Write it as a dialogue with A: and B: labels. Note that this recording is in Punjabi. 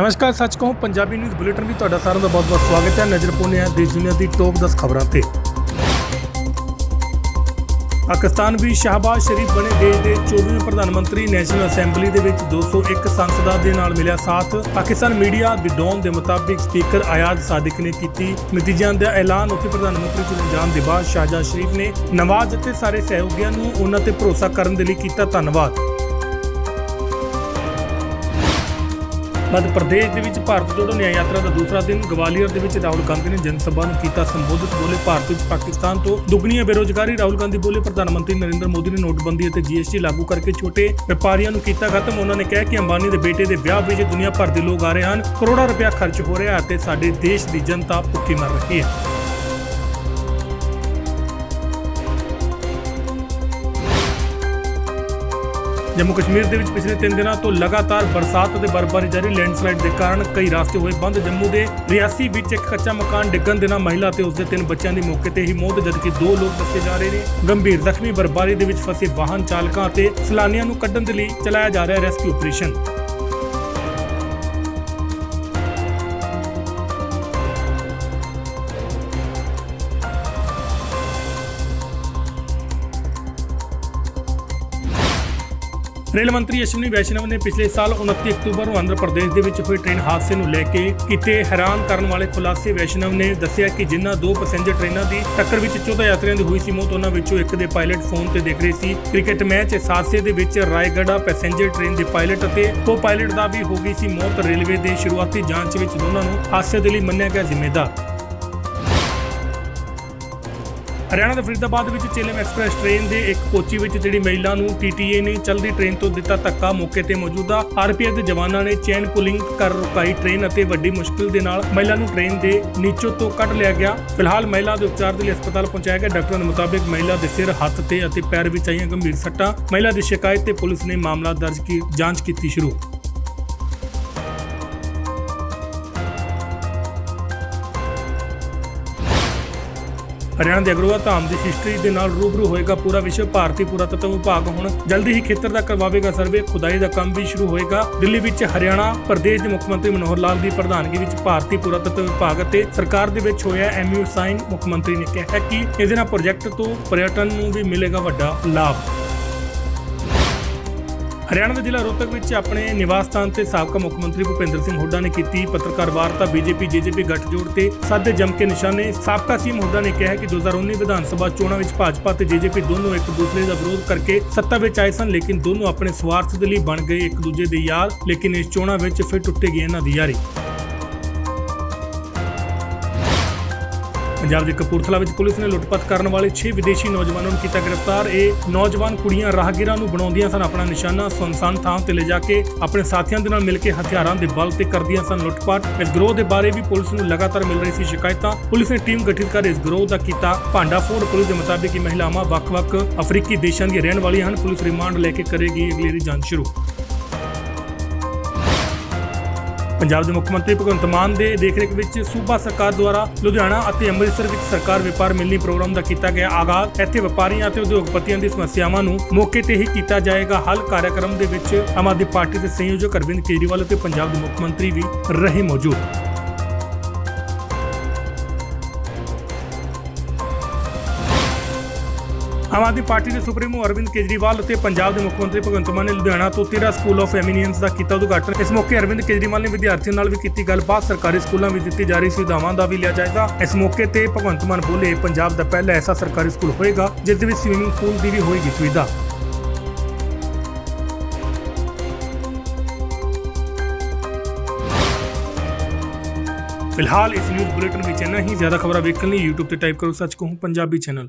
A: ਨਮਸਕਾਰ, ਸੱਚ ਕਹੂੰ, ਪੰਜਾਬੀ ਨਿਊਜ਼ ਬੁਲੇਟਿਨ ਵਿੱਚ ਤੁਹਾਡਾ ਸਾਰਿਆਂ ਦਾ ਬਹੁਤ-ਬਹੁਤ ਸਵਾਗਤ ਹੈ। ਨਜ਼ਰ ਪਾਉਂਦੇ ਹਾਂ ਦੇਸ਼ ਦੁਨੀਆ ਦੀ ਟੌਪ 10 ਖਬਰਾਂ ਤੇ। ਪਾਕਿਸਤਾਨ ਵੀ ਸ਼ਾਹਬਾਜ਼ ਸ਼ਰੀਫ ਬਣੇ ਦੇਸ਼ ਦੇ 24ਵੇਂ ਪ੍ਰਧਾਨ ਮੰਤਰੀ। ਨੈਸ਼ਨਲ ਅਸੈਂਬਲੀ ਦੇ ਵਿੱਚ 201 ਸੰਸਦਾਂ ਦੇ ਨਾਲ ਮਿਲਿਆ ਸਾਥ। ਪਾਕਿਸਤਾਨ ਮੀਡੀਆ ਦੀ ਡੌਨ ਦੇ ਮੁਤਾਬਿਕ ਸਪੀਕਰ ਆਯਾਜ਼ ਸਾਦਿਕ ਨੇ ਕੀਤੀ ਨਤੀਜਿਆਂ ਦਾ ਐਲਾਨ। ਉੱਥੇ ਪ੍ਰਧਾਨ ਮੰਤਰੀ ਚੁਣੇ ਜਾਣ ਦੇ ਬਾਅਦ ਸ਼ਾਹਜਾਦ ਸ਼ਰੀਫ ਨੇ ਨਵਾਜ਼ ਅਤੇ ਸਾਰੇ ਸਹਿਯੋਗੀਆਂ ਨੂੰ ਉਹਨਾਂ ਤੇ ਭਰੋਸਾ ਕਰਨ ਦੇ ਲਈ ਕੀਤਾ ਧੰਨਵਾਦ। ਮੱਧ ਪ੍ਰਦੇਸ਼ ਦੇ ਵਿੱਚ ਭਾਰਤ ਜੋੜੋ ਨਿਆਂ ਯਾਤਰਾ ਦਾ ਦੂਸਰਾ ਦਿਨ ਗਵਾਲੀਅਰ ਦੇ ਵਿੱਚ ਰਾਹੁਲ ਗਾਂਧੀ ਨੇ ਜਨ ਸਭਾ ਨੂੰ ਕੀਤਾ ਸੰਬੋਧਿਤ। ਬੋਲੇ ਭਾਰਤ ਵਿੱਚ ਪਾਕਿਸਤਾਨ ਤੋਂ ਦੁੱਗਣੀ ਬੇਰੋਜ਼ਗਾਰੀ। ਰਾਹੁਲ ਗਾਂਧੀ ਬੋਲੇ, ਪ੍ਰਧਾਨ ਮੰਤਰੀ ਨਰਿੰਦਰ ਮੋਦੀ ਨੇ ਨੋਟਬੰਦੀ ਅਤੇ ਜੀਐਸਟੀ ਲਾਗੂ ਕਰਕੇ ਛੋਟੇ ਵਪਾਰੀਆਂ ਨੂੰ ਕੀਤਾ ਖਤਮ। ਉਹਨਾਂ ਨੇ ਕਿਹਾ ਕਿ ਅੰਬਾਨੀ ਦੇ ਬੇਟੇ ਦੇ ਵਿਆਹ ਵਿੱਚ ਦੁਨੀਆ ਭਰ ਦੇ ਲੋਕ ਆ ਰਹੇ ਹਨ। ਕਰੋੜਾਂ ਰੁਪਇਆ ਖਰਚ ਹੋ ਰਿਹਾ ਅਤੇ ਸਾਡੇ ਦੇਸ਼ ਦੀ ਜਨਤਾ ਭੁੱਖੀ ਮਰ ਰਹੀ ਹੈ। ਜੰਮੂ ਕਸ਼ਮੀਰ ਦੇ ਵਿੱਚ ਪਿਛਲੇ 3 ਦਿਨਾਂ ਤੋਂ ਲਗਾਤਾਰ ਬਰਸਾਤ ਅਤੇ ਬਰਫ਼ਬਾਰੀ ਜਾਰੀ। ਲੈਂਡਸਲਾਈਡ ਦੇ ਕਾਰਨ ਕਈ ਰਸਤੇ ਹੋਏ ਬੰਦ। ਜੰਮੂ ਦੇ ਰਿਆਸੀ ਵਿੱਚ ਇੱਕ ਕੱਚਾ ਮਕਾਨ ਡਿੱਗਣ ਦੇ ਨਾਲ ਮਹਿਲਾ ਤੇ ਉਸਦੇ ਤਿੰਨ ਬੱਚਿਆਂ ਦੀ ਮੌਕੇ ਤੇ ਹੀ ਮੌਤ, ਜਦਕਿ ਦੋ ਲੋਕ ਦੱਸੇ ਜਾ ਰਹੇ ਨੇ। ਗੰਭੀਰ ਜ਼ਖਮੀ ਬਰਫ਼ਬਾਰੀ ਦੇ ਵਿੱਚ ਫਸੇ ਵਾਹਨ ਚਾਲਕਾਂ ਅਤੇ ਸੈਲਾਨੀਆਂ ਨੂੰ ਕੱਢਣ ਦੇ ਲਈ ਚਲਾਇਆ ਜਾ ਰਿਹਾ ਰੈਸਕਿਊ ਆਪਰੇਸ਼ਨ। ਰੇਲ ਮੰਤਰੀ ਅਸ਼ਵਨੀ ਵੈਸ਼ਨਵ ਨੇ ਪਿਛਲੇ ਸਾਲ 29 ਅਕਤੂਬਰ ਨੂੰ ਆਂਧਰਾ ਪ੍ਰਦੇਸ਼ ਦੇ ਵਿੱਚ ਹੋਏ ਟ੍ਰੇਨ ਹਾਦਸੇ ਨੂੰ ਲੈ ਕੇ ਕੀਤੇ ਹੈਰਾਨ ਕਰਨ ਵਾਲੇ ਖੁਲਾਸੇ, ਵੈਸ਼ਨਵ ਨੇ ਦੱਸਿਆ ਕਿ ਜਿਨ੍ਹਾਂ ਦੋ ਪੈਸੇਂਜਰ ਟ੍ਰੇਨਾਂ ਦੀ ਟੱਕਰ ਵਿੱਚ 14 ਯਾਤਰੀਆਂ ਦੀ ਹੋਈ ਸੀ, ਮੌਤ ਉਹਨਾਂ ਵਿੱਚੋਂ ਇੱਕ ਦੇ ਪਾਇਲਟ ਫੋਨ ਤੇ ਦੇਖ ਰਹੇ ਸੀ। ਕ੍ਰਿਕਟ ਮੈਚ ਇਸ ਹਾਦਸੇ ਦੇ ਵਿੱਚ ਰਾਏਗੜਾ ਪੈਸੇਂਜਰ ਟ੍ਰੇਨ ਦੇ ਪਾਇਲਟ ਅਤੇ ਕੋ ਪਾਇਲਟ ਦਾ ਵੀ ਹੋ ਗਈ ਸੀ ਮੌਤ। ਰੇਲਵੇ ਦੇ ਸ਼ੁਰੂਆਤੀ ਜਾਂਚ ਵਿੱਚ ਦੋਨਾਂ ਨੂੰ ਹਾਦਸੇ ਦੇ ਲਈ ਮੰਨਿਆ ਗਿਆ ਜ਼ਿੰਮੇਦਾਰ। ਹਰਿਆਣਾ ਦੇ ਫਰੀਦਾਬਾਦ ਵਿੱਚ ਚੇਲਮ ਐਕਸਪ੍ਰੈਸ ਟ੍ਰੇਨ ਦੇ ਇੱਕ ਕੋਚੀ ਵਿੱਚ ਜਿਹੜੀ ਮਹਿਲਾ ਨੂੰ ਟੀਟੀਏ ਨੇ ਚਲਦੀ ਟ੍ਰੇਨ ਤੋਂ ਦਿੱਤਾ ਧੱਕਾ, ਮੌਕੇ ਤੇ ਮੌਜੂਦਾ ਆਰਪੀਐਫ ਦੇ ਜਵਾਨਾਂ ਨੇ ਚੇਨ ਪੁਲਿੰਗ ਕਰ ਰੁਕਾਈ ਟ੍ਰੇਨ ਅਤੇ ਵੱਡੀ ਮੁਸ਼ਕਲ ਦੇ ਨਾਲ ਮਹਿਲਾ ਨੂੰ ਟ੍ਰੇਨ ਦੇ ਨੀਚੋਂ ਤੋਂ ਕੱਢ ਲਿਆ ਗਿਆ। ਫਿਲਹਾਲ ਮਹਿਲਾ ਦੇ ਉਪਚਾਰ ਦੇ ਲਈ ਹਸਪਤਾਲ ਪਹੁੰਚਾਇਆ ਗਿਆ। ਡਾਕਟਰਾਂ ਦੇ ਮੁਤਾਬਿਕ ਮਹਿਲਾ ਦੇ ਸਿਰ, ਹੱਥ ਤੇ ਅਤੇ ਪੈਰ ਵਿੱਚ ਆਈਆਂ ਗੰਭੀਰ ਸੱਟਾਂ। ਮਹਿਲਾ ਦੀ ਸ਼ਿਕਾਇਤ ਤੇ ਪੁਲਿਸ ਨੇ ਮਾਮਲਾ ਦਰਜ ਕੀ, ਜਾਂਚ ਕੀਤੀ ਸ਼ੁਰੂ। ਹਰਿਆਣਾ ਦੇ ਅਗਰੋਆ ਧਾਮ ਦੀ ਹਿਸਟਰੀ ਦੇ ਨਾਲ ਰੂਬਰੂ ਹੋਏਗਾ ਪੂਰਾ ਵਿਸ਼ਵ, ਭਾਰਤੀ ਪੁਰਾਤਤਵ ਵਿਭਾਗ ਹੁਣ ਜਲਦੀ ਹੀ ਖੇਤਰ ਦਾ ਕਰਵਾਵੇਗਾ ਸਰਵੇ ਖੁਦਾਈ ਦਾ ਕੰਮ ਵੀ ਸ਼ੁਰੂ ਹੋਏਗਾ। ਦਿੱਲੀ ਵਿੱਚ ਹਰਿਆਣਾ, ਪ੍ਰਦੇਸ਼ ਦੇ ਮੁੱਖ ਮੰਤਰੀ ਮਨੋਹਰ ਲਾਲ ਦੀ ਪ੍ਰਧਾਨਗੀ ਵਿੱਚ ਭਾਰਤੀ ਪੁਰਾਤਤਵ ਵਿਭਾਗ ਅਤੇ ਸਰਕਾਰ ਦੇ ਵਿੱਚ ਹੋਇਆ ਐਮਯੂ ਸਾਈਨ ਮੁੱਖ ਮੰਤਰੀ ਨੇ ਕਿਹਾ ਕਿ ਇਹਦੇ ਨਾਲ ਪ੍ਰੋਜੈਕਟ ਤੋਂ ਪਰਯਟਨ ਨੂੰ ਵੀ ਮਿਲੇਗਾ ਵੱਡਾ ਲਾਭ। ਹਰਿਆਣਾ ਦੇ ਜ਼ਿਲ੍ਹਾ ਰੋਹਤਕ ਵਿੱਚ ਆਪਣੇ ਨਿਵਾਸ ਸਥਾਨ ਤੇ ਸਾਬਕਾ ਮੁੱਖ ਮੰਤਰੀ ਭੁਪਿੰਦਰ ਸਿੰਘ ਹੁੱਡਾ ਨੇ ਕੀਤੀ ਪੱਤਰਕਾਰ ਵਾਰਤਾ। ਬੀਜੇਪੀ, ਜੇਜੇਪੀ ਗੱਠਜੋੜ ਤੇ ਸਾਦੇ ਜਮ ਕੇ ਨਿਸ਼ਾਨੇ। ਸਾਬਕਾ ਸੀਐਮ ਹੁੱਡਾ ਨੇ ਕਿਹਾ ਹੈ ਕਿ 2019 ਵਿਧਾਨ ਸਭਾ ਚੋਣਾਂ ਵਿੱਚ ਭਾਜਪਾ ਤੇ ਜੇਜੇਪੀ ਦੋਨੋਂ ਇੱਕ ਦੂਸਰੇ ਦਾ ਵਿਰੋਧ ਕਰਕੇ ਸੱਤਾ ਵਿੱਚ ਆਏ ਸਨ, ਲੇਕਿਨ ਦੋਨੋਂ ਆਪਣੇ ਸਵਾਰਥ ਦੇ ਲਈ ਬਣ ਗਏ ਇੱਕ ਦੂਜੇ ਦੇ ਯਾਰ ਲੇਕਿਨ ਇਸ ਚੋਣਾਂ ਵਿੱਚ ਫਿਰ ਟੁੱਟੇਗੀ ਇਹਨਾਂ ਦੀ ਯਾਰੀ। ਪੰਜਾਬ ਦੇ ਕਪੂਰਥਲਾ ਵਿੱਚ ਪੁਲਿਸ ਨੇ ਲੁੱਟਪਾਟ ਕਰਨ ਵਾਲੇ 6 ਵਿਦੇਸ਼ੀ ਨੌਜਵਾਨਾਂ ਨੂੰ ਕੀਤਾ ਗ੍ਰਿਫਤਾਰ। ਇਹ ਨੌਜਵਾਨ ਕੁੜੀਆਂ ਰਾਹਗੀਰਾਂ ਨੂੰ ਬਣਾਉਂਦੀਆਂ ਸਨ, ਆਪਣਾ ਨਿਸ਼ਾਨਾ ਸੁਨਸਾਨ ਥਾਂ ਤੇ ਲਿਜਾ ਕੇ ਆਪਣੇ ਸਾਥੀਆਂ ਦੇ ਨਾਲ ਮਿਲ ਕੇ ਹਥਿਆਰਾਂ ਦੇ ਬਲ ਤੇ ਕਰਦੀਆਂ ਸਨ ਲੁੱਟਪਾਟ। ਇਸ ਗਰੋਹ ਦੇ ਬਾਰੇ ਵੀ ਪੁਲਿਸ ਨੂੰ ਲਗਾਤਾਰ ਮਿਲ ਰਹੀ ਸੀ ਸ਼ਿਕਾਇਤਾਂ। ਪੁਲਿਸ ਨੇ ਟੀਮ ਗਠਿਤ ਕਰ ਇਸ ਗਰੋਹ ਦਾ ਕੀਤਾ ਭਾਂਡਾਫੋੜ ਪੁਲਿਸ ਦੇ ਮੁਤਾਬਿਕ ਇਹ ਮਹਿਲਾਵਾਂ ਵੱਖ-ਵੱਖ ਅਫਰੀਕੀ ਦੇਸ਼ਾਂ ਦੀਆਂ ਰਹਿਣ ਵਾਲੀਆਂ ਹਨ। ਪੁਲਿਸ ਰਿਮਾਂਡ ਲੈ ਕੇ ਕਰੇਗੀ। ਅਗਲੇਰੀ ਜਾਂਚ ਸ਼ੁਰੂ। ਪੰਜਾਬ ਦੇ ਮੁੱਖ ਮੰਤਰੀ ਭਗਵੰਤ ਮਾਨ ਦੇ ਦੇਖਰੇਖ ਵਿੱਚ ਸੂਬਾ ਸਰਕਾਰ ਦੁਆਰਾ ਲੁਧਿਆਣਾ ਅਤੇ ਅੰਮ੍ਰਿਤਸਰ ਵਿੱਚ ਸਰਕਾਰ ਵਪਾਰ ਮਿਲਣੀ ਪ੍ਰੋਗਰਾਮ ਦਾ ਕੀਤਾ ਗਿਆ ਆਗਾਜ਼ ਇੱਥੇ ਵਪਾਰੀਆਂ ਅਤੇ ਉਦਯੋਗਪਤੀਆਂ ਦੀ ਸਮੱਸਿਆਵਾਂ ਨੂੰ ਮੌਕੇ ਤੇ ਹੀ ਕੀਤਾ ਜਾਏਗਾ ਹੱਲ। ਕਾਰਜਕ੍ਰਮ ਦੇ ਵਿੱਚ ਆਮ ਆਦਮੀ ਪਾਰਟੀ ਦੇ ਸੰਯੋਜਕ ਅਰਵਿੰਦ ਕੇਜਰੀਵਾਲ ਅਤੇ ਪੰਜਾਬ ਦੇ ਮੁੱਖ ਮੰਤਰੀ ਵੀ ਰਹੇ ਮੌਜੂਦ। ਆਮ ਆਦਮੀ ਪਾਰਟੀ ਦੇ ਸੁਪਰੀਮੋ ਅਰਵਿੰਦ ਕੇਜਰੀਵਾਲ ਅਤੇ ਪੰਜਾਬ ਦੇ ਮੁੱਖ ਮੰਤਰੀ ਭਗਵੰਤ ਮਾਨ ਨੇ ਲੁਧਿਆਣਾ ਤੋਂ ਤੇਰਾ ਸਕੂਲ ਆਫ ਐਮੀਨੀਅੰਸ ਦਾ ਕੀਤਾ ਉਦਘਾਟਨ। ਇਸ ਮੌਕੇ ਅਰਵਿੰਦ ਕੇਜਰੀਵਾਲ ਨੇ ਵਿਦਿਆਰਥੀਆਂ ਨਾਲ ਵੀ ਕੀਤੀ ਗੱਲਬਾਤ। ਸਰਕਾਰੀ ਸਕੂਲਾਂ ਵਿੱਚ ਦਿੱਤੀ ਜਾ ਰਹੀ ਸੁਵਿਧਾਵਾਂ ਦਾ ਵੀ ਲਿਆ ਜਾਏਗਾ। ਇਸ ਮੌਕੇ ਤੇ ਭਗਵੰਤ ਮਾਨ ਬੋਲੇ, ਪੰਜਾਬ ਦਾ ਪਹਿਲਾ ਐਸਾ ਸਰਕਾਰੀ ਸਕੂਲ ਹੋਏਗਾ, ਜਿਸ ਦੇ ਵਿੱਚ ਸਵਿਮਿੰਗ ਪੂਲ ਦੀ ਵੀ ਹੋਏਗੀ ਸੁਵਿਧਾ। ਫਿਲਹਾਲ ਇਸ ਨਿਊਜ਼ ਬੁਲੇਟਿਨ ਵਿੱਚ ਇੰਨਾ ਹੀ। ਜ਼ਿਆਦਾ ਖਬਰਾਂ ਵੇਖਣ ਲਈ YouTube ਤੇ ਟਾਈਪ ਕਰੋ, ਸੱਚ ਕਹੂੰ, ਪੰਜਾਬੀ ਚੈਨਲ।